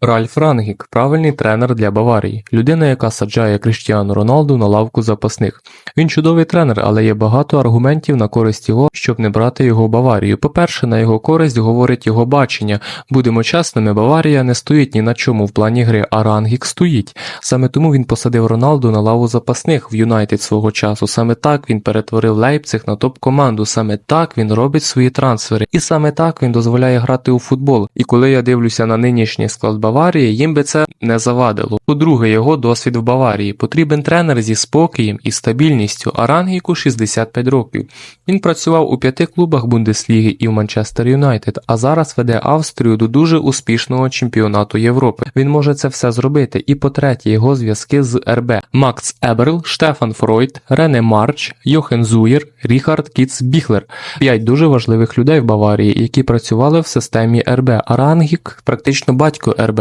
Ральф Рангік правильний тренер для Баварії. Людина, яка саджає Кріштіану Роналду на лавку запасних. Він чудовий тренер, але є багато аргументів на користь його, щоб не брати його Баварію. По-перше, на його користь говорить його бачення. Будемо чесними, Баварія не стоїть ні на чому в плані гри, а Рангік стоїть. Саме тому він посадив Роналду на лаву запасних в Юнайтед свого часу. Саме так він перетворив Лейпциг на топ-команду. Саме так він робить свої трансфери. І саме так він дозволяє грати у футбол. І коли я дивлюся на нинішній склад Баварії, їм би це не завадило. По-друге, його досвід в Баварії. Потрібен тренер зі спокоєм і стабільністю, а Рангіку 65 років. Він працював у п'яти клубах Бундесліги і в Манчестер Юнайтед, а зараз веде Австрію до дуже успішного чемпіонату Європи. Він може це все зробити. І по-третє, його зв'язки з РБ. Макс Еберл, Штефан Фройд, Рене Марч, Йохен Зуєр, Ріхард Кіц Біхлер. П'ять дуже важливих людей в Баварії, які працювали в системі РБ. А Рангік практично батько РБ